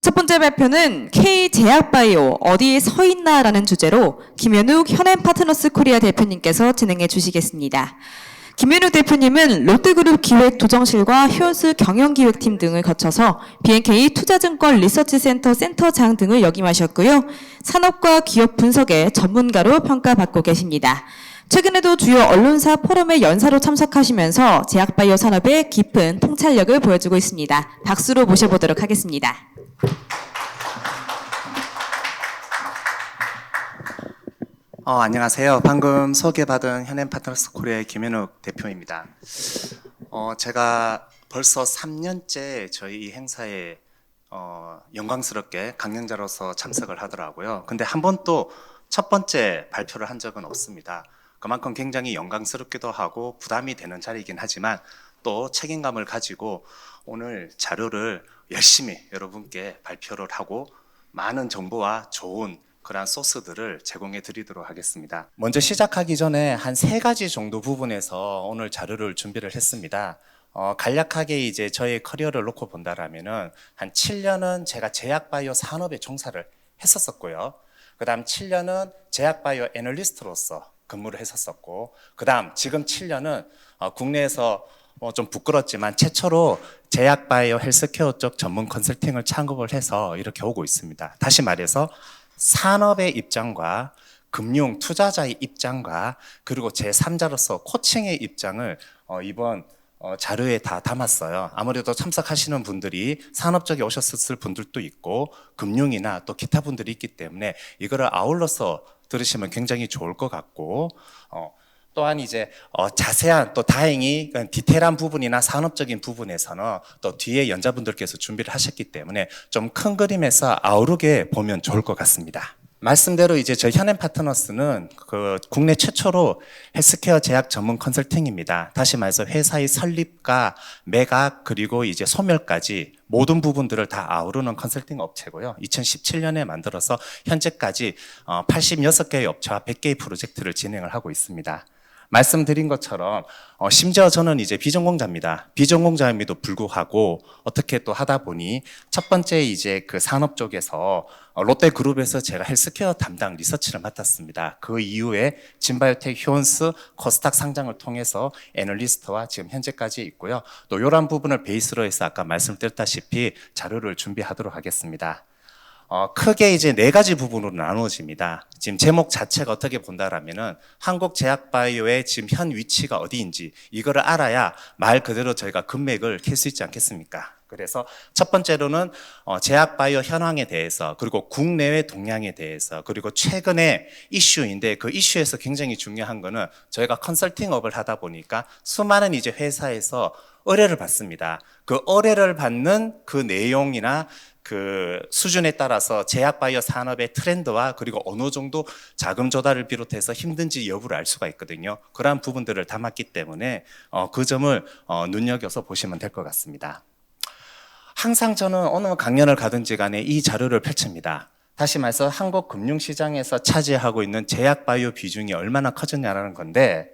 첫 번째 발표는 K제약바이오 어디에 서 있나라는 주제로 김현욱 현행 파트너스 코리아 대표님께서 진행해 주시겠습니다. 김현욱 대표님은 롯데그룹 기획조정실과 효연스 경영기획팀 등을 거쳐서 BNK 투자증권 리서치센터 센터장 등을 역임하셨고요. 산업과 기업 분석의 전문가로 평가받고 계십니다. 최근에도 주요 언론사 포럼의 연사로 참석하시면서 제약바이오 산업의 깊은 통찰력을 보여주고 있습니다. 박수로 모셔보도록 하겠습니다. 어, 안녕하세요. 방금 소개받은 현행 파트너스 코리아의 김현욱 대표입니다. 어, 제가 벌써 3년째 저희 이 행사에 어, 영광스럽게 강연자로서 참석을 하더라고요. 근데 한 번도 첫 번째 발표를 한 적은 없습니다. 그만큼 굉장히 영광스럽기도 하고 부담이 되는 자리이긴 하지만 또 책임감을 가지고 오늘 자료를 열심히 여러분께 발표를 하고 많은 정보와 좋은 그러한 소스들을 제공해 드리도록 하겠습니다. 먼저 시작하기 전에 한 세 가지 정도 부분에서 오늘 자료를 준비를 했습니다. 어, 간략하게 이제 저의 커리어를 놓고 본다라면은 한 7년은 제가 제약바이오 산업에 종사를 했었었고요. 그 다음 7년은 제약바이오 애널리스트로서 근무를 했었었고, 그 다음 지금 7년은 어, 국내에서 뭐좀 부끄럽지만 최초로 제약바이오 헬스케어 쪽 전문 컨설팅을 창업을 해서 이렇게 오고 있습니다. 다시 말해서 산업의 입장과 금융 투자자의 입장과 그리고 제3자로서 코칭의 입장을 어, 이번 어, 자료에 다 담았어요. 아무래도 참석하시는 분들이 산업 쪽에 오셨을 분들도 있고 금융이나 또 기타 분들이 있기 때문에 이거를 아울러서 들으시면 굉장히 좋을 것 같고 어, 또한 이제 어, 자세한 또 다행히 그 디테일한 부분이나 산업적인 부분에서는 또 뒤에 연자분들께서 준비를 하셨기 때문에 좀 큰 그림에서 아우르게 보면 좋을 것 같습니다. 말씀대로 이제 저희 현행 파트너스는 그 국내 최초로 헬스케어 제약 전문 컨설팅입니다. 다시 말해서 회사의 설립과 매각 그리고 이제 소멸까지 모든 부분들을 다 아우르는 컨설팅 업체고요. 2017년에 만들어서 현재까지 86개의 업체와 100개의 프로젝트를 진행을 하고 있습니다. 말씀드린 것처럼 어, 심지어 저는 이제 비전공자입니다. 비전공자임에도 불구하고 어떻게 또 하다 보니 첫 번째 이제 그 산업 쪽에서 어, 롯데그룹에서 제가 헬스케어 담당 리서치를 맡았습니다. 그 이후에 진바이오텍, 효은스, 코스닥 상장을 통해서 애널리스트와 지금 현재까지 있고요. 또 이러한 부분을 베이스로 해서 아까 말씀드렸다시피 자료를 준비하도록 하겠습니다. 어, 크게 이제 네 가지 부분으로 나누어집니다. 지금 제목 자체가 어떻게 본다라면은 한국 제약 바이오의 지금 현 위치가 어디인지 이거를 알아야 말 그대로 저희가 금맥을 캘 수 있지 않겠습니까? 그래서 첫 번째로는 어, 제약 바이오 현황에 대해서 그리고 국내외 동향에 대해서 그리고 최근의 이슈인데 그 이슈에서 굉장히 중요한 거는 저희가 컨설팅업을 하다 보니까 수많은 이제 회사에서 의뢰를 받습니다. 그 의뢰를 받는 그 내용이나 그 수준에 따라서 제약 바이오 산업의 트렌드와 그리고 어느 정도 자금 조달을 비롯해서 힘든지 여부를 알 수가 있거든요. 그러한 부분들을 담았기 때문에 어, 그 점을 어, 눈여겨서 보시면 될 것 같습니다. 항상 저는 어느 강연을 가든지 간에 이 자료를 펼칩니다. 다시 말해서 한국 금융시장에서 차지하고 있는 제약 바이오 비중이 얼마나 커졌냐라는 건데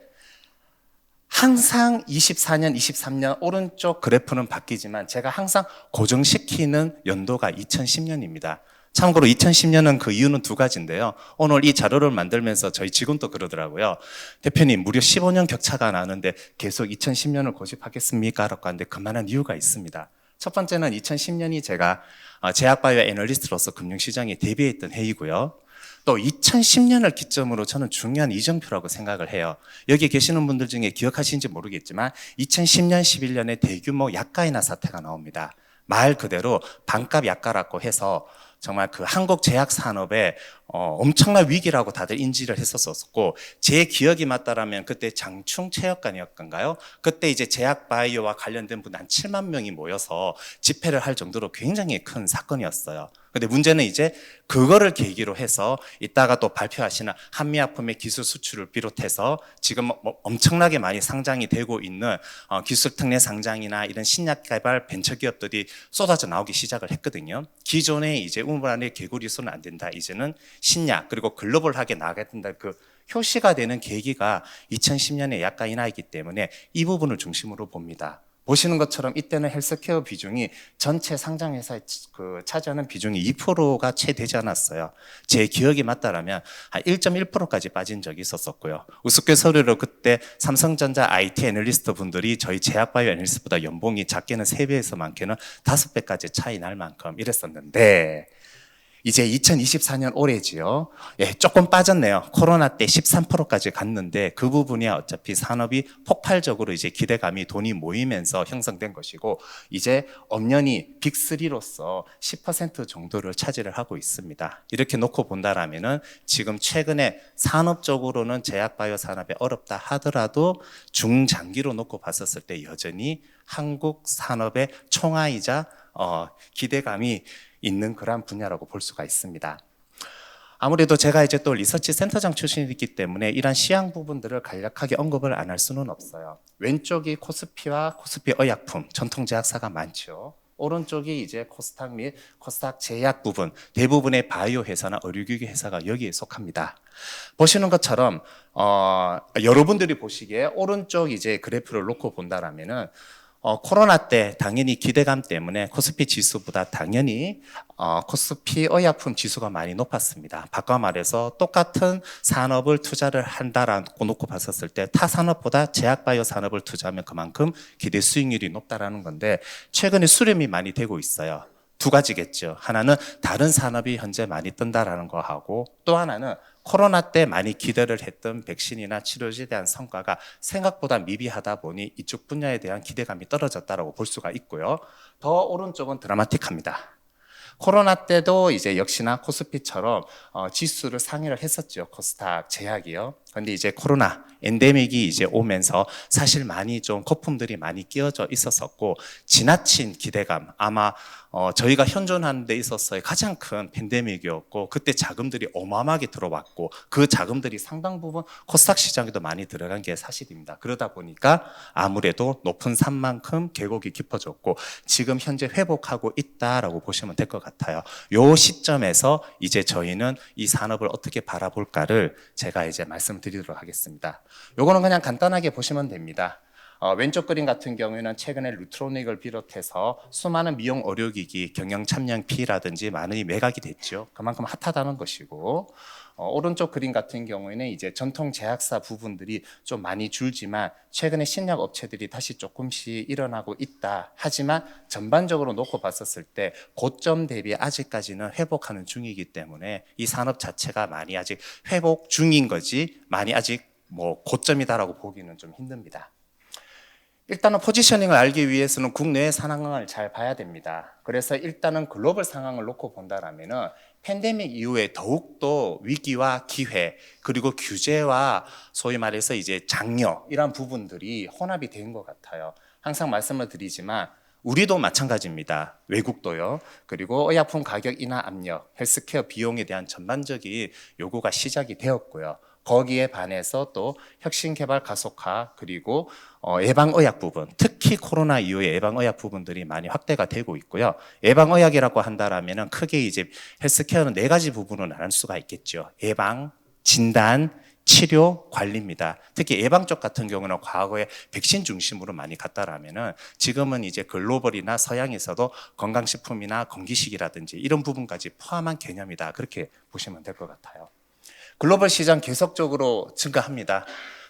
항상 24년, 23년 오른쪽 그래프는 바뀌지만 제가 항상 고정시키는 연도가 2010년입니다. 참고로 2010년은 그 이유는 두 가지인데요. 오늘 이 자료를 만들면서 저희 직원도 그러더라고요. 대표님, 무려 15년 격차가 나는데 계속 2010년을 고집하겠습니까? 라고 하는데 그만한 이유가 있습니다. 첫 번째는 2010년이 제가 어, 제약바이오 애널리스트로서 금융시장에 데뷔했던 해이고요. 또 2010년을 기점으로 저는 중요한 이정표라고 생각을 해요. 여기 계시는 분들 중에 기억하시는지 모르겠지만 2010년, 11년에 대규모 약가인화 사태가 나옵니다. 말 그대로 반값 약가라고 해서 정말 그 한국 제약 산업에 어, 엄청난 위기라고 다들 인지를 했었었고 제 기억이 맞다라면 그때 장충 체육관이었던가요? 그때 이제 제약 바이오와 관련된 분 한 7만 명이 모여서 집회를 할 정도로 굉장히 큰 사건이었어요. 근데 문제는 이제 그거를 계기로 해서 이따가 또 발표하시는 한미약품의 기술 수출을 비롯해서 지금 뭐 엄청나게 많이 상장이 되고 있는 어, 기술 특례 상장이나 이런 신약 개발 벤처 기업들이 쏟아져 나오기 시작을 했거든요. 기존에 이제 우물 안에 개구리 손은 안 된다. 이제는 신약 그리고 글로벌하게 나가야 된다. 그 표시가 되는 계기가 2010년에 약간 인하이기 때문에 이 부분을 중심으로 봅니다. 보시는 것처럼 이때는 헬스케어 비중이 전체 상장 회사에 그 차지하는 비중이 2%가 채 되지 않았어요. 제 기억이 맞다라면 한 1.1%까지 빠진 적이 있었었고요. 우스갯소리로 그때 삼성전자 IT 애널리스트 분들이 저희 제약바이오 애널리스트보다 연봉이 작게는 3배에서 많게는 5배까지 차이 날 만큼 이랬었는데 이제 2024년 올해지요. 예, 조금 빠졌네요. 코로나 때 13%까지 갔는데 그 부분이 어차피 산업이 폭발적으로 이제 기대감이 돈이 모이면서 형성된 것이고 이제 엄연히 빅3로서 10% 정도를 차지를 하고 있습니다. 이렇게 놓고 본다라면은 지금 최근에 산업적으로는 제약바이오 산업이 어렵다 하더라도 중장기로 놓고 봤었을 때 여전히 한국 산업의 총아이자 어, 기대감이 있는 그러한 분야라고 볼 수가 있습니다. 아무래도 제가 이제 또 리서치 센터장 출신이기 때문에 이런 시향 부분들을 간략하게 언급을 안 할 수는 없어요. 왼쪽이 코스피와 코스피 의약품, 전통 제약사가 많죠. 오른쪽이 이제 코스닥 및 코스닥 제약 부분, 대부분의 바이오 회사나 의료기기 회사가 여기에 속합니다. 보시는 것처럼 어, 여러분들이 보시기에 오른쪽 이제 그래프를 놓고 본다라면은 어, 코로나 때 당연히 기대감 때문에 코스피 지수보다 당연히 어, 코스피 의약품 지수가 많이 높았습니다. 바꿔 말해서 똑같은 산업을 투자를 한다라고 놓고 봤었을 때 타 산업보다 제약바이오 산업을 투자하면 그만큼 기대 수익률이 높다라는 건데 최근에 수렴이 많이 되고 있어요. 두 가지겠죠. 하나는 다른 산업이 현재 많이 뜬다라는 거 하고 또 하나는 코로나 때 많이 기대를 했던 백신이나 치료제에 대한 성과가 생각보다 미비하다 보니 이쪽 분야에 대한 기대감이 떨어졌다라고 볼 수가 있고요. 더 오른쪽은 드라마틱합니다. 코로나 때도 이제 역시나 코스피처럼 어, 지수를 상회를 했었죠. 코스닥 제약이요. 근데 이제 코로나 엔데믹이 이제 오면서 사실 많이 좀 거품들이 많이 끼어져 있었었고 지나친 기대감 아마 어, 저희가 현존하는 데 있어서의 가장 큰 팬데믹이었고 그때 자금들이 어마어마하게 들어왔고 그 자금들이 상당 부분 코스닥 시장에도 많이 들어간 게 사실입니다. 그러다 보니까 아무래도 높은 산만큼 계곡이 깊어졌고 지금 현재 회복하고 있다라고 보시면 될 것 같아요. 요 시점에서 이제 저희는 이 산업을 어떻게 바라볼까를 제가 이제 말씀 드리도록 하겠습니다. 요거는 그냥 간단하게 보시면 됩니다. 어, 왼쪽 그림 같은 경우에는 최근에 루트로닉을 비롯해서 수많은 미용 의료기기 경영 참여 P라든지 많이 매각이 됐죠. 그만큼 핫하다는 것이고 어, 오른쪽 그림 같은 경우에는 이제 전통 제약사 부분들이 좀 많이 줄지만 최근에 신약 업체들이 다시 조금씩 일어나고 있다. 하지만 전반적으로 놓고 봤었을 때 고점 대비 아직까지는 회복하는 중이기 때문에 이 산업 자체가 많이 아직 회복 중인 거지 많이 아직 뭐 고점이다라고 보기는 좀 힘듭니다. 일단은 포지셔닝을 알기 위해서는 국내의 상황을 잘 봐야 됩니다. 그래서 일단은 글로벌 상황을 놓고 본다라면은 팬데믹 이후에 더욱더 위기와 기회 그리고 규제와 소위 말해서 이제 장려 이런 부분들이 혼합이 된 것 같아요. 항상 말씀을 드리지만 우리도 마찬가지입니다. 외국도요. 그리고 의약품 가격 인하 압력, 헬스케어 비용에 대한 전반적인 요구가 시작이 되었고요. 거기에 반해서 또 혁신 개발 가속화 그리고 어, 예방의학 부분, 특히 코로나 이후에 예방의학 부분들이 많이 확대가 되고 있고요. 예방의학이라고 한다라면은 크게 이제 헬스케어는 네 가지 부분으로 나눌 수가 있겠죠. 예방, 진단, 치료, 관리입니다. 특히 예방 쪽 같은 경우는 과거에 백신 중심으로 많이 갔다라면은 지금은 이제 글로벌이나 서양에서도 건강식품이나 건기식이라든지 이런 부분까지 포함한 개념이다. 그렇게 보시면 될 것 같아요. 글로벌 시장 계속적으로 증가합니다.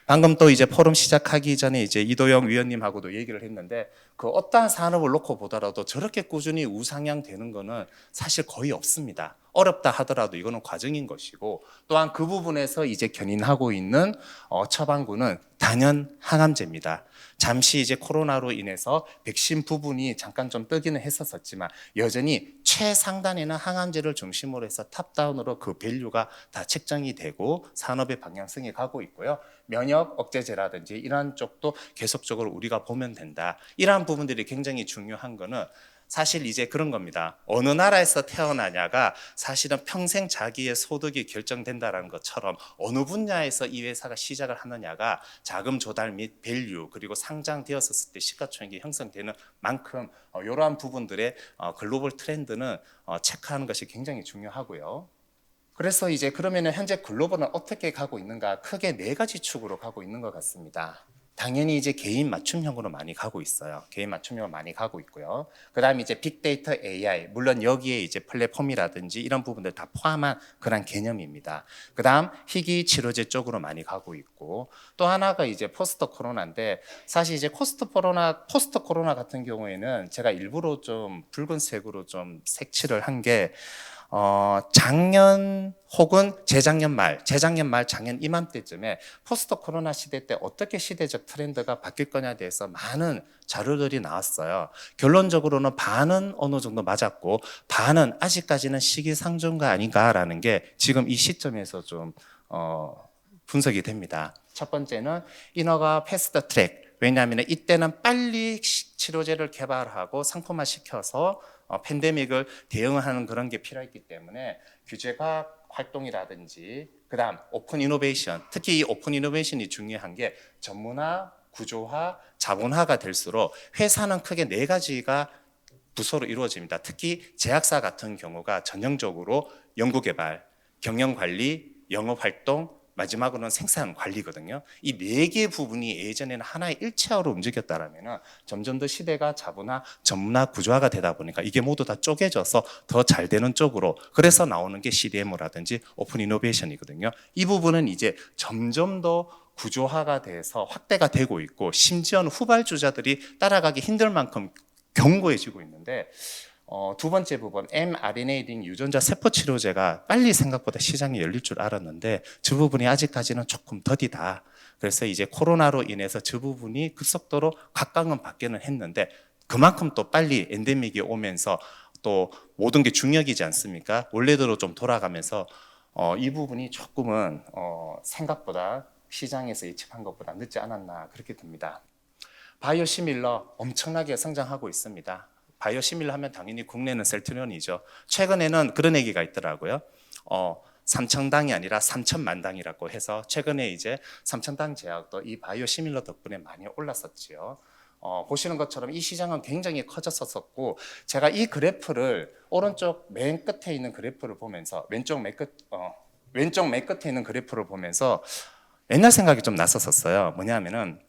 방금 또 이제 포럼 시작하기 전에 이제 이도영 위원님하고도 얘기를 했는데 그 어떠한 산업을 놓고 보더라도 저렇게 꾸준히 우상향 되는 거는 사실 거의 없습니다. 어렵다 하더라도 이거는 과정인 것이고 또한 그 부분에서 이제 견인하고 있는 어, 처방구는 단연 항암제입니다. 잠시 이제 코로나로 인해서 백신 부분이 잠깐 좀 뜨기는 했었었지만 여전히 최상단에는 항암제를 중심으로 해서 탑다운으로 그 밸류가 다 책정이 되고 산업의 방향성이 가고 있고요. 면역 억제제라든지 이러한 쪽도 계속적으로 우리가 보면 된다. 이러한 부분들이 굉장히 중요한 거는 사실 이제 그런 겁니다. 어느 나라에서 태어나냐가 사실은 평생 자기의 소득이 결정된다는 것처럼 어느 분야에서 이 회사가 시작을 하느냐가 자금 조달 및 밸류 그리고 상장되었을 때 시가총액이 형성되는 만큼 어, 이러한 부분들의 어, 글로벌 트렌드는 어, 체크하는 것이 굉장히 중요하고요. 그래서 이제 그러면은 현재 글로벌은 어떻게 가고 있는가? 크게 네 가지 축으로 가고 있는 것 같습니다. 당연히 이제 개인 맞춤형으로 많이 가고 있어요. 개인 맞춤형으로 많이 가고 있고요. 그다음에 이제 빅데이터 AI 물론 여기에 이제 플랫폼이라든지 이런 부분들 다 포함한 그런 개념입니다. 그다음 희귀 치료제 쪽으로 많이 가고 있고 또 하나가 이제 포스트 코로나인데 사실 이제 코스트 코로나 포스트 코로나 같은 경우에는 제가 일부러 좀 붉은색으로 좀 색칠을 한게 어, 작년 혹은 재작년 말, 재작년 말, 작년 이맘때쯤에 포스트 코로나 시대 때 어떻게 시대적 트렌드가 바뀔 거냐에 대해서 많은 자료들이 나왔어요. 결론적으로는 반은 어느 정도 맞았고 반은 아직까지는 시기상조가 아닌가라는 게 지금 이 시점에서 좀 어, 분석이 됩니다. 첫 번째는 인허가 패스트 트랙. 왜냐하면 이때는 빨리 시- 치료제를 개발하고 상품화 시켜서 어, 팬데믹을 대응하는 그런 게 필요했기 때문에 규제가 활동이라든지 그다음 오픈 이노베이션 특히 이 오픈 이노베이션이 중요한 게 전문화, 구조화, 자본화가 될수록 회사는 크게 네 가지가 부서로 이루어집니다. 특히 제약사 같은 경우가 전형적으로 연구개발, 경영관리, 영업활동, 마지막으로는 생산 관리거든요. 이 네 개 부분이 예전에는 하나의 일체화로 움직였다라면 점점 더 시대가 자본화, 전문화, 구조화가 되다 보니까 이게 모두 다 쪼개져서 더 잘 되는 쪽으로 그래서 나오는 게 CDMO라든지 오픈 이노베이션이거든요. 이 부분은 이제 점점 더 구조화가 돼서 확대가 되고 있고 심지어는 후발주자들이 따라가기 힘들 만큼 견고해지고 있는데 어, 두 번째 부분 mRNA 등 유전자 세포 치료제가 빨리 생각보다 시장이 열릴 줄 알았는데 저 부분이 아직까지는 조금 더디다. 그래서 이제 코로나로 인해서 저 부분이 급속도로 각광은 받기는 했는데 그만큼 또 빨리 엔데믹이 오면서 또 모든 게 중력이지 않습니까? 원래대로 좀 돌아가면서 어, 이 부분이 조금은 어, 생각보다 시장에서 예측한 것보다 늦지 않았나 그렇게 듭니다. 바이오 시밀러 엄청나게 성장하고 있습니다. 바이오 시밀러 하면 당연히 국내는 셀트리온이죠. 최근에는 그런 얘기가 있더라고요. 어, 3천 당이 아니라 3천만 당이라고 해서 최근에 이제 3천 당 제약도 이 바이오 시밀러 덕분에 많이 올랐었지요. 어, 보시는 것처럼 이 시장은 굉장히 커졌었고 제가 이 그래프를 오른쪽 맨 끝에 있는 그래프를 보면서 왼쪽 맨 끝, 어, 왼쪽 맨 끝에 있는 그래프를 보면서 옛날 생각이 좀 났었어요. 뭐냐면은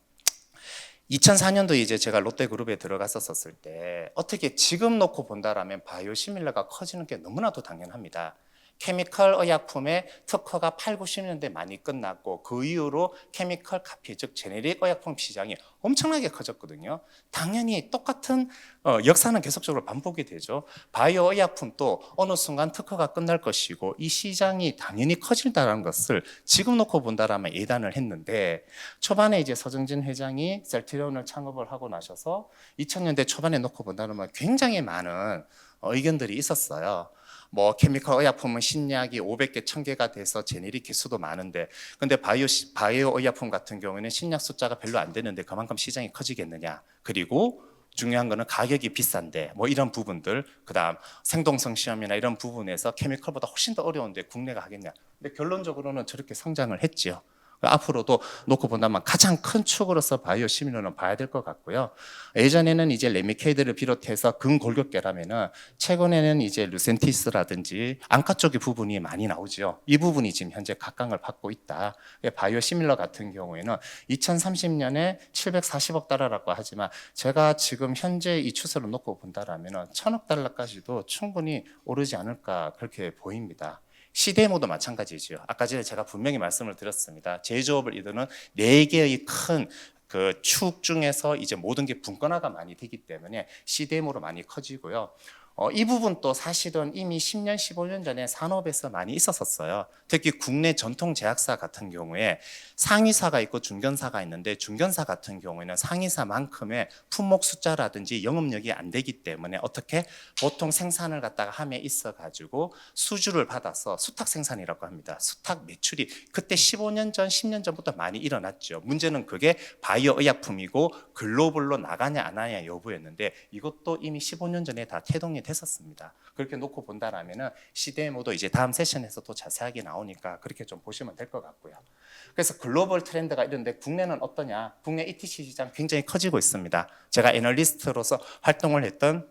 2004년도 이제 제가 롯데그룹에 들어갔었을 때 어떻게 지금 놓고 본다라면 바이오 시밀러가 커지는 게 너무나도 당연합니다. 케미컬 의약품의 특허가 8, 90년대 많이 끝났고 그 이후로 케미컬 카피 즉 제네릭 의약품 시장이 엄청나게 커졌거든요. 당연히 똑같은 어, 역사는 계속적으로 반복이 되죠. 바이오 의약품도 어느 순간 특허가 끝날 것이고 이 시장이 당연히 커진다는 것을 지금 놓고 본다라면 예단을 했는데 초반에 이제 서정진 회장이 셀트리온을 창업을 하고 나셔서 2000년대 초반에 놓고 본다면 굉장히 많은 어, 의견들이 있었어요. 뭐 케미컬 의약품은 신약이 500개, 1000개가 돼서 제네릭 개수도 많은데 근데 바이오 시- 바이오 의약품 같은 경우에는 신약 숫자가 별로 안 되는데 그만큼 시장이 커지겠느냐. 그리고 중요한 거는 가격이 비싼데 뭐 이런 부분들 그다음 생동성 시험이나 이런 부분에서 케미컬보다 훨씬 더 어려운데 국내가 하겠냐. 근데 결론적으로는 저렇게 성장을 했지요. 앞으로도 놓고 본다면 가장 큰 축으로서 바이오 시밀러는 봐야 될 것 같고요. 예전에는 이제 레미케이드를 비롯해서 근골격계라면은 최근에는 이제 루센티스라든지 안과 쪽의 부분이 많이 나오죠. 이 부분이 지금 현재 각광을 받고 있다. 바이오 시밀러 같은 경우에는 2030년에 740억 달러라고 하지만 제가 지금 현재 이 추세로 놓고 본다라면은 천억 달러까지도 충분히 오르지 않을까 그렇게 보입니다. 시데모도 마찬가지지요. 아까 전에 제가 분명히 말씀을 드렸습니다. 제조업을 이루는 네 개의 큰 그 축 중에서 이제 모든 게 분권화가 많이 되기 때문에 시데모로 많이 커지고요. 어, 이 부분도 사실은 이미 10년, 15년 전에 산업에서 많이 있었었어요. 특히 국내 전통 제약사 같은 경우에 상위사가 있고 중견사가 있는데 중견사 같은 경우에는 상위사만큼의 품목 숫자라든지 영업력이 안 되기 때문에 어떻게 보통 생산을 갖다가 함에 있어 가지고 수주를 받아서 수탁 생산이라고 합니다. 수탁 매출이 그때 15년 전, 10년 전부터 많이 일어났죠. 문제는 그게 바이오 의약품이고 글로벌로 나가냐 안 하냐 여부였는데 이것도 이미 15년 전에 다 태동이 됐었습니다. 그렇게 놓고 본다라면은 시데모도 이제 다음 세션에서 또 자세하게 나오니까 그렇게 좀 보시면 될 것 같고요. 그래서 글로벌 트렌드가 이런데 국내는 어떠냐? 국내 ETC 시장 굉장히 커지고 있습니다. 제가 애널리스트로서 활동을 했던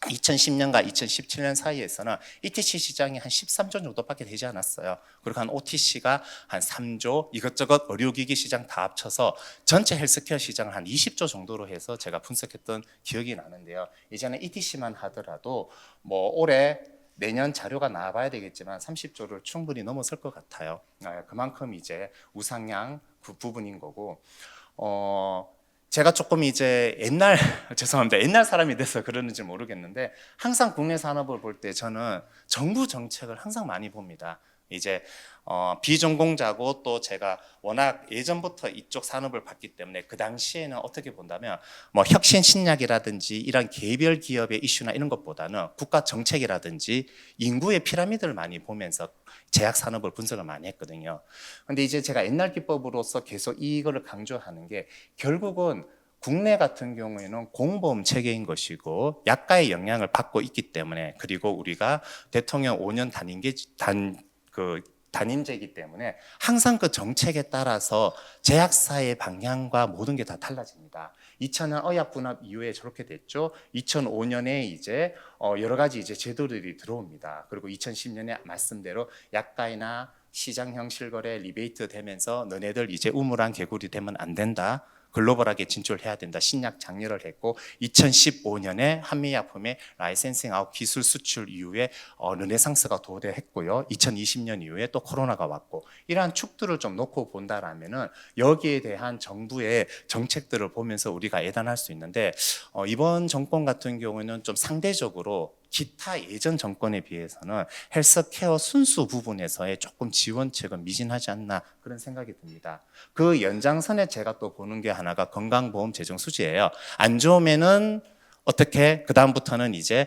2010년과 2017년 사이에서는 ETC 시장이 한 13조 정도밖에 되지 않았어요. 그리고 한 OTC가 한 3조, 이것저것 의료기기 시장 다 합쳐서 전체 헬스케어 시장을 한 20조 정도로 해서 제가 분석했던 기억이 나는데요. 이제는 ETC만 하더라도 뭐 올해 내년 자료가 나와봐야 되겠지만 30조를 충분히 넘어설 것 같아요. 아, 그만큼 이제 우상향 그 부분인 거고, 어, 제가 조금 이제 옛날 죄송합니다 옛날 사람이 돼서 그러는지 모르겠는데 항상 국내 산업을 볼 때 저는 정부 정책을 항상 많이 봅니다. 이제 어, 비전공자고 또 제가 워낙 예전부터 이쪽 산업을 봤기 때문에 그 당시에는 어떻게 본다면 뭐 혁신 신약이라든지 이런 개별 기업의 이슈나 이런 것보다는 국가 정책이라든지 인구의 피라미드를 많이 보면서 제약 산업을 분석을 많이 했거든요. 근데 이제 제가 옛날 기법으로서 계속 이거를 강조하는 게 결국은 국내 같은 경우에는 공보험 체계인 것이고 약가의 영향을 받고 있기 때문에 그리고 우리가 대통령 5년 단임제 단그 단임제이기 때문에 항상 그 정책에 따라서 제약사의 방향과 모든 게 다 달라집니다. 2000년 의약 분합 이후에 저렇게 됐죠. 2005년에 이제 어 여러 가지 이제 제도들이 들어옵니다. 그리고 2010년에 말씀대로 약가이나 시장형 실거래 리베이트 되면서 너네들 이제 우물한 개구리 되면 안 된다. 글로벌하게 진출해야 된다. 신약 장려를 했고 2015년에 한미약품의 라이센싱 아웃 기술 수출 이후에 어, 르네상스가 도래했고요. 2020년 이후에 또 코로나가 왔고 이러한 축들을 좀 놓고 본다라면은 여기에 대한 정부의 정책들을 보면서 우리가 예단할 수 있는데 어, 이번 정권 같은 경우에는 좀 상대적으로 기타 예전 정권에 비해서는 헬스케어 순수 부분에서의 조금 지원책은 미진하지 않나 그런 생각이 듭니다. 그 연장선에 제가 또 보는 게 하나가 건강보험 재정 수지예요. 안 좋으면은 어떻게 그 다음부터는 이제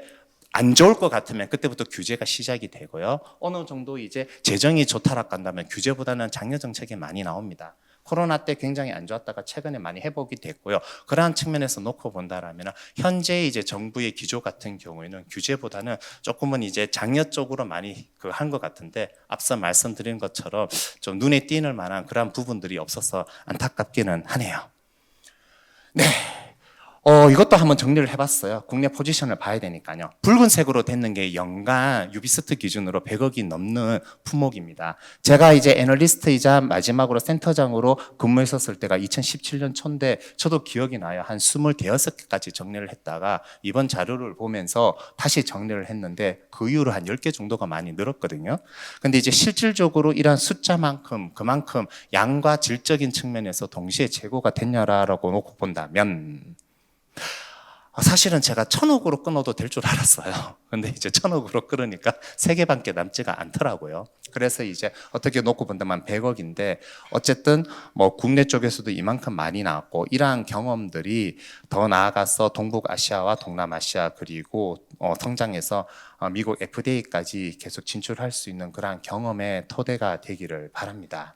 안 좋을 것 같으면 그때부터 규제가 시작이 되고요. 어느 정도 이제 재정이 좋다락 간다면 규제보다는 장려 정책이 많이 나옵니다. 코로나 때 굉장히 안 좋았다가 최근에 많이 회복이 됐고요. 그러한 측면에서 놓고 본다라면 현재 이제 정부의 기조 같은 경우에는 규제보다는 조금은 이제 장려 쪽으로 많이 그 한 것 같은데 앞서 말씀드린 것처럼 좀 눈에 띄는 만한 그러한 부분들이 없어서 안타깝기는 하네요. 네. 어, 이것도 한번 정리를 해봤어요. 국내 포지션을 봐야 되니까요. 붉은색으로 됐는 게 연간 유비스트 기준으로 100억이 넘는 품목입니다. 제가 이제 애널리스트이자 마지막으로 센터장으로 근무했었을 때가 2017년 초인데 저도 기억이 나요. 한 26개까지 정리를 했다가 이번 자료를 보면서 다시 정리를 했는데 그 이후로 한 10개 정도가 많이 늘었거든요. 근데 이제 실질적으로 이러한 숫자만큼 그만큼 양과 질적인 측면에서 동시에 재고가 됐냐라고 놓고 본다면 아, 사실은 제가 천억으로 끊어도 될 줄 알았어요. 근데 이제 천억으로 끊으니까 세 개밖에 남지가 않더라고요. 그래서 이제 어떻게 놓고 본다면 100억인데 어쨌든 뭐 국내 쪽에서도 이만큼 많이 나왔고 이러한 경험들이 더 나아가서 동북아시아와 동남아시아 그리고 어, 성장해서 어, 미국 FDA까지 계속 진출할 수 있는 그러한 경험의 토대가 되기를 바랍니다.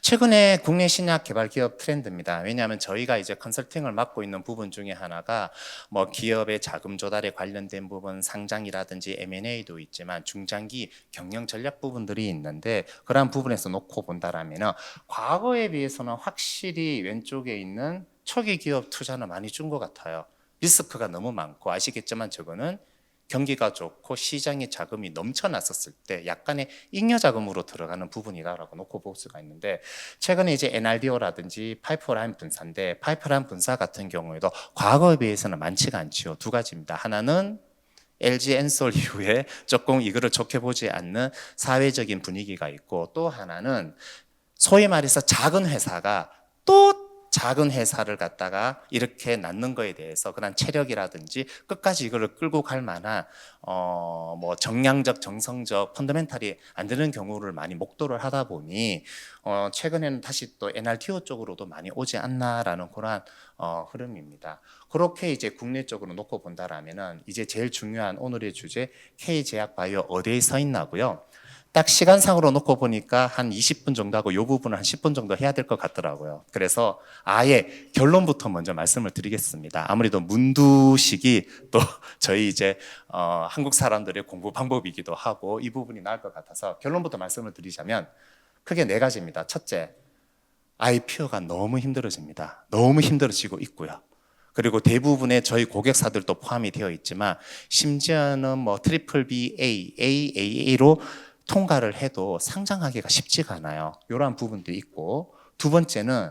최근에 국내 신약 개발 기업 트렌드입니다. 왜냐하면 저희가 이제 컨설팅을 맡고 있는 부분 중에 하나가 뭐 기업의 자금 조달에 관련된 부분, 상장이라든지 M&A도 있지만 중장기 경영 전략 부분들이 있는데 그러한 부분에서 놓고 본다라면은 과거에 비해서는 확실히 왼쪽에 있는 초기 기업 투자는 많이 준 것 같아요. 리스크가 너무 많고 아시겠지만 저거는 경기가 좋고 시장에 자금이 넘쳐났었을 때 약간의 잉여 자금으로 들어가는 부분이다라고 놓고 볼 수가 있는데 최근에 이제 NRDO라든지 파이프라인 분사인데 파이프라인 분사 같은 경우에도 과거에 비해서는 많지가 않지요. 두 가지입니다. 하나는 LG 엔솔 이후에 조금 이거를 좋게 보지 않는 사회적인 분위기가 있고 또 하나는 소위 말해서 작은 회사가 또 작은 회사를 갖다가 이렇게 낳는 거에 대해서 그런 체력이라든지 끝까지 이거를 끌고 갈 만한 어 뭐 정량적 정성적 펀더멘탈이 안 되는 경우를 많이 목도를 하다 보니 어 최근에는 다시 또 NRTO 쪽으로도 많이 오지 않나라는 그러한 어 흐름입니다. 그렇게 이제 국내 쪽으로 놓고 본다라면은 이제 제일 중요한 오늘의 주제 K 제약 바이오 어디에 서 있나고요. 딱 시간상으로 놓고 보니까 한 20분 정도 하고 이 부분은 한 10분 정도 해야 될 것 같더라고요. 그래서 아예 결론부터 먼저 말씀을 드리겠습니다. 아무래도 문두식이 또 저희 이제 어, 한국 사람들의 공부 방법이기도 하고 이 부분이 나을 것 같아서 결론부터 말씀을 드리자면 크게 네 가지입니다. 첫째, IPO가 너무 힘들어집니다. 너무 힘들어지고 있고요. 그리고 대부분의 저희 고객사들도 포함이 되어 있지만 심지어는 뭐 트리플 B, A, AAA로 통과를 해도 상장하기가 쉽지가 않아요. 이러한 부분도 있고 두 번째는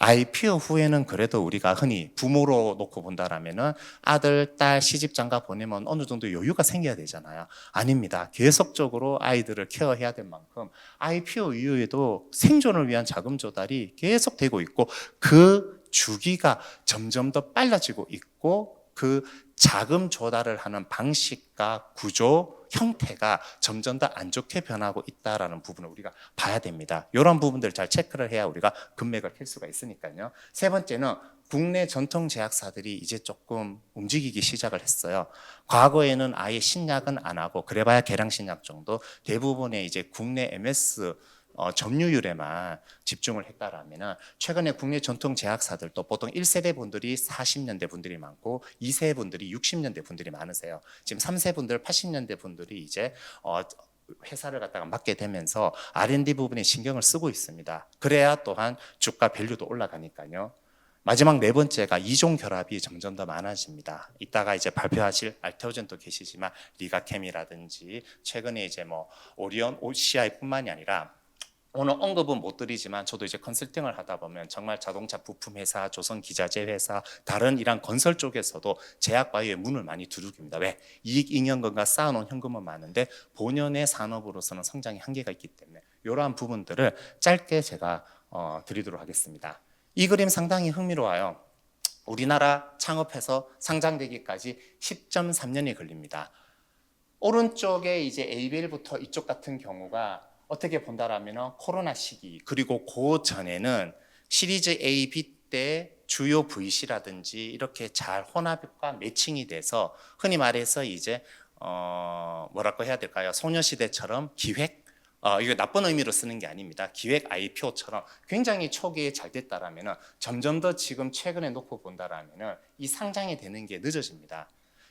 IPO 후에는 그래도 우리가 흔히 부모로 놓고 본다라면은 아들, 딸, 시집 장가 보내면 어느 정도 여유가 생겨야 되잖아요. 아닙니다. 계속적으로 아이들을 케어해야 될 만큼 IPO 이후에도 생존을 위한 자금 조달이 계속 되고 있고 그 주기가 점점 더 빨라지고 있고 그 자금 조달을 하는 방식과 구조, 형태가 점점 더 안 좋게 변하고 있다라는 부분을 우리가 봐야 됩니다. 이런 부분들을 잘 체크를 해야 우리가 금맥을 캘 수가 있으니까요. 세 번째는 국내 전통 제약사들이 이제 조금 움직이기 시작을 했어요. 과거에는 아예 신약은 안 하고 그래봐야 계량 신약 정도 대부분의 이제 국내 MS 어, 점유율에만 집중을 했다라면은 최근에 국내 전통 제약사들도 보통 1세대 분들이 40년대 분들이 많고 2세 분들이 60년대 분들이 많으세요. 지금 3세 분들 80년대 분들이 이제 어, 회사를 갖다가 맡게 되면서 R&D 부분에 신경을 쓰고 있습니다. 그래야 또한 주가 밸류도 올라가니까요. 마지막 네 번째가 이종 결합이 점점 더 많아집니다. 이따가 이제 발표하실 알테오젠도 계시지만 리가캠이라든지 최근에 이제 뭐 오리온 OCI뿐만이 아니라 오늘 언급은 못 드리지만 저도 이제 컨설팅을 하다 보면 정말 자동차 부품 회사, 조선 기자재 회사, 다른 이런 건설 쪽에서도 제약 바이오의 문을 많이 두들깁니다. 왜? 이익 잉여금과 쌓아놓은 현금은 많은데 본연의 산업으로서는 성장의 한계가 있기 때문에 이러한 부분들을 짧게 제가 어, 드리도록 하겠습니다. 이 그림 상당히 흥미로워요. 우리나라 창업해서 상장되기까지 10.3년이 걸립니다. 오른쪽에 이제 ABL부터 이쪽 같은 경우가 어떻게 본다라면 코로나 시기 그리고 그 전에는 시리즈 A, B 때 주요 VC라든지 이렇게 잘 혼합과 매칭이 돼서 흔히 말해서 이제 어 뭐라고 해야 될까요? 소녀시대처럼 기획 어, 이거 나쁜 의미로 쓰는 게 아닙니다. 기획 IPO처럼 굉장히 초기에 잘 됐다라면은 점점 더 지금 최근에 놓고 본다라면은 이 상장이 되는 게 늦어집니다.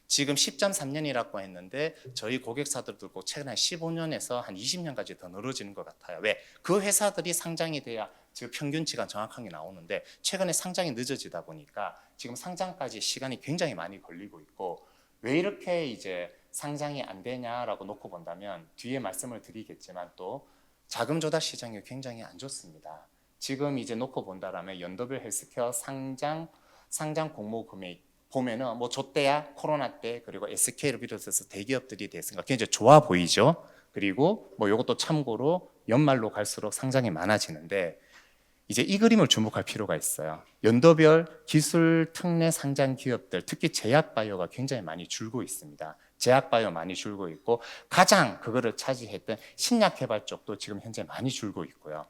지금 10.3년이라고 했는데 저희 고객사들도 꼭 최근에 15년에서 한 20년까지 더 늘어지는 것 같아요. 왜? 그 회사들이 상장이 돼야 지금 평균치가 정확하게 나오는데 최근에 상장이 늦어지다 보니까 지금 상장까지 시간이 굉장히 많이 걸리고 있고 왜 이렇게 이제 상장이 안 되냐라고 놓고 본다면 뒤에 말씀을 드리겠지만 또 자금 조달 시장이 굉장히 안 좋습니다. 지금 이제 놓고 본다라면 연도별 헬스케어 상장 상장 공모 금액 보면은 뭐 조때야 코로나 때 그리고 SK를 비롯해서 대기업들이 됐으니까 굉장히 좋아 보이죠. 그리고 뭐 이것도 참고로 연말로 갈수록 상장이 많아지는데 이제 이 그림을 주목할 필요가 있어요. 연도별 기술 특례 상장 기업들, 특히 제약 바이오가 굉장히 많이 줄고 있습니다. 제약 바이오 많이 줄고 있고 가장 그거를 차지했던 신약 개발 쪽도 지금 현재 많이 줄고 있고요.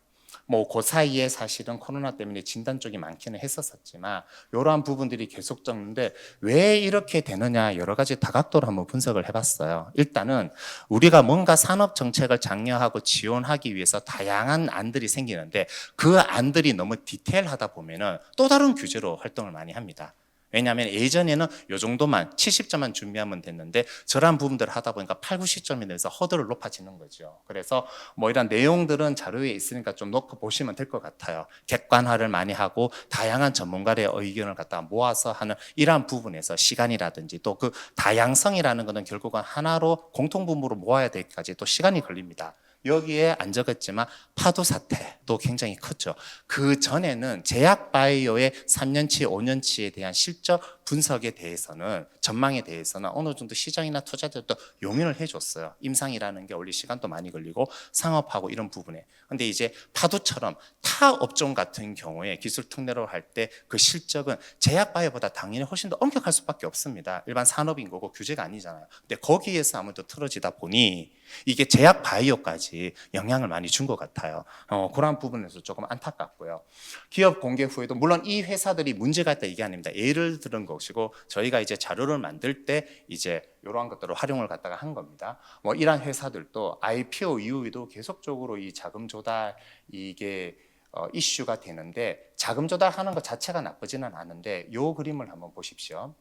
뭐 그 사이에 사실은 코로나 때문에 진단 쪽이 많기는 했었었지만 이러한 부분들이 계속 적는데 왜 이렇게 되느냐 여러 가지 다각도로 한번 분석을 해봤어요. 일단은 우리가 뭔가 산업 정책을 장려하고 지원하기 위해서 다양한 안들이 생기는데 그 안들이 너무 디테일하다 보면은 또 다른 규제로 활동을 많이 합니다. 왜냐하면 예전에는 요 정도만 70점만 준비하면 됐는데 저런 부분들을 하다 보니까 8, 90점이 돼서 허들을 높아지는 거죠. 그래서 뭐 이런 내용들은 자료에 있으니까 좀 놓고 보시면 될 것 같아요. 객관화를 많이 하고 다양한 전문가의 의견을 갖다 모아서 하는 이러한 부분에서 시간이라든지 또 그 다양성이라는 것은 결국은 하나로 공통분모로 모아야 되기까지 또 시간이 걸립니다. 여기에 안 적었지만 파도 사태도 굉장히 컸죠. 그 전에는 제약 바이오의 3년치, 5년치에 대한 실적 분석에 대해서는 전망에 대해서는 어느 정도 시장이나 투자들도 용인을 해줬어요. 임상이라는 게 원래 시간도 많이 걸리고 상업하고 이런 부분에. 근데 이제 파도처럼 타 업종 같은 경우에 기술 특례로 할 때 그 실적은 제약 바이오보다 당연히 훨씬 더 엄격할 수밖에 없습니다. 일반 산업인 거고 규제가 아니잖아요. 근데 거기에서 아무래도 틀어지다 보니 이게 제약 바이오까지 영향을 많이 준 것 같아요. 어, 그런 부분에서 조금 안타깝고요. 기업 공개 후에도 물론 이 회사들이 문제가 있다 이게 아닙니다. 예를 들은 것이고 저희가 이제 자료를 만들 때 이제 이러한 것들을 활용을 갖다가 한 겁니다. 뭐 이러한 회사들도 IPO 이후에도 계속적으로 이 자금 조달 이게 어, 이슈가 되는데 자금 조달하는 것 자체가 나쁘지는 않은데 요 그림을 한번 보십시오.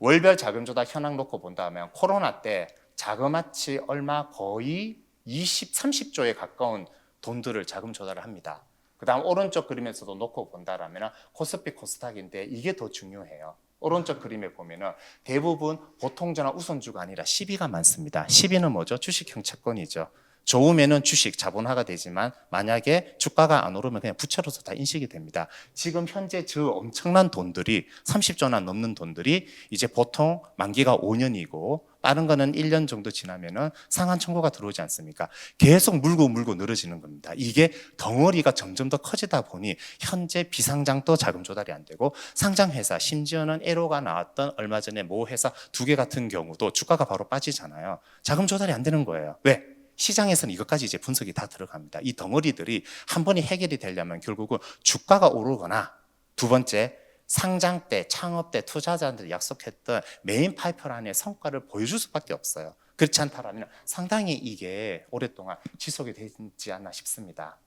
월별 자금 조달 현황 놓고 본다면 코로나 때 자그마치 얼마 거의 20, 30조에 가까운 돈들을 자금 조달을 합니다. 그 다음 오른쪽 그림에서도 놓고 본다라면 코스피 코스닥인데 이게 더 중요해요. 오른쪽 그림에 보면은 대부분 보통주나 우선주가 아니라 시비가 많습니다. 시비는 뭐죠? 주식형 채권이죠. 좋으면은 주식 자본화가 되지만 만약에 주가가 안 오르면 그냥 부채로서 다 인식이 됩니다. 지금 현재 저 엄청난 돈들이 30조나 넘는 돈들이 이제 보통 만기가 5년이고 빠른 거는 1년 정도 지나면은 상한 청구가 들어오지 않습니까? 계속 물고 물고 늘어지는 겁니다. 이게 덩어리가 점점 더 커지다 보니 현재 비상장도 자금 조달이 안 되고 상장 회사 심지어는 에로가 나왔던 얼마 전에 모 회사 두 개 같은 경우도 주가가 바로 빠지잖아요. 자금 조달이 안 되는 거예요. 왜? 시장에서는 이것까지 이제 분석이 다 들어갑니다. 이 덩어리들이 한 번에 해결이 되려면 결국은 주가가 오르거나 두 번째 상장 때, 창업 때 투자자들이 약속했던 메인 파이프라인의 성과를 보여줄 수밖에 없어요. 그렇지 않다라면 상당히 이게 오랫동안 지속이 되지 않나 싶습니다.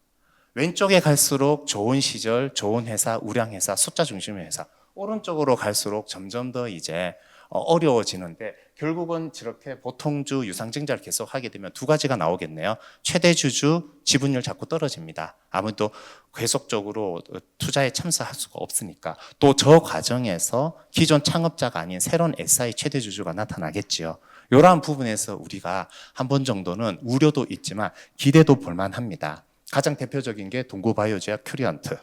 왼쪽에 갈수록 좋은 시절, 좋은 회사, 우량 회사, 숫자 중심의 회사. 오른쪽으로 갈수록 점점 더 이제 어, 어려워지는데 결국은 저렇게 보통주 유상증자를 계속 하게 되면 두 가지가 나오겠네요. 최대 주주 지분율 자꾸 떨어집니다. 아무도 계속적으로 투자에 참석할 수가 없으니까 또 저 과정에서 기존 창업자가 아닌 새로운 SI 최대 주주가 나타나겠지요. 이러한 부분에서 우리가 한 번 정도는 우려도 있지만 기대도 볼만합니다. 가장 대표적인 게 동구바이오제약 큐리언트.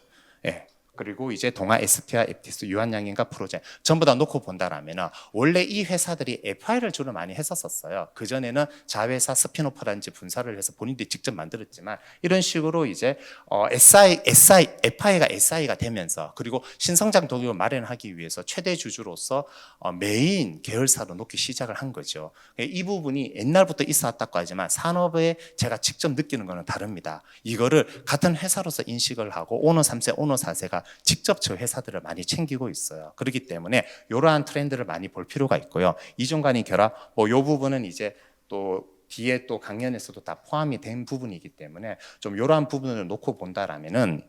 예. 그리고 이제 동아 에스피아 앱티스 유한양인가 프로제 전부 다 놓고 본다라면 원래 이 회사들이 FI를 주로 많이 했었었어요. 그 전에는 자회사 스피노프라든지 분사를 해서 본인들이 직접 만들었지만 이런 식으로 이제 어, SI, SI, FI가 SI가 되면서 그리고 신성장 동력을 마련하기 위해서 최대 주주로서 어, 메인 계열사로 놓기 시작을 한 거죠. 이 부분이 옛날부터 있어왔다고 하지만 산업에 제가 직접 느끼는 거는 다릅니다. 이거를 같은 회사로서 인식을 하고 오너 3세, 오너 4세가 직접 저 회사들을 많이 챙기고 있어요. 그렇기 때문에 이러한 트렌드를 많이 볼 필요가 있고요. 이중 간의 결합, 뭐 요 부분은 이제 또 뒤에 또 강연에서도 다 포함이 된 부분이기 때문에 좀 이러한 부분을 놓고 본다라면은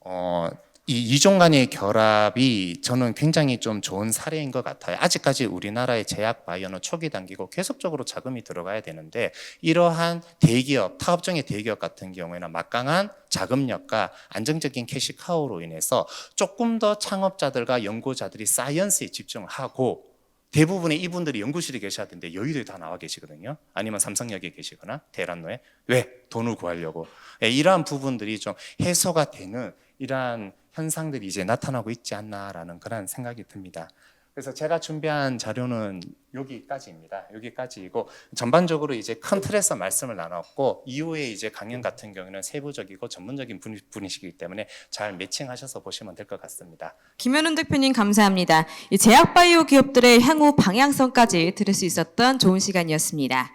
어, 이 이종 간의 결합이 저는 굉장히 좀 좋은 사례인 것 같아요. 아직까지 우리나라의 제약 바이오는 초기 단계고 계속적으로 자금이 들어가야 되는데 이러한 대기업, 타업종의 대기업 같은 경우에는 막강한 자금력과 안정적인 캐시카우로 인해서 조금 더 창업자들과 연구자들이 사이언스에 집중을 하고 대부분의 이분들이 연구실에 계셔야 되는데 여의도에 다 나와 계시거든요. 아니면 삼성역에 계시거나 대란로에 왜 돈을 구하려고 예, 이러한 부분들이 좀 해소가 되는 이러한 현상들이 이제 나타나고 있지 않나라는 그런 생각이 듭니다. 그래서 제가 준비한 자료는 여기까지입니다. 여기까지이고 전반적으로 이제 큰 틀에서 말씀을 나눴고 이후에 이제 강연 같은 경우는 세부적이고 전문적인 분- 분이시기 때문에 잘 매칭하셔서 보시면 될 것 같습니다. 김현훈 대표님 감사합니다. 이 제약바이오 기업들의 향후 방향성까지 들을 수 있었던 좋은 시간이었습니다.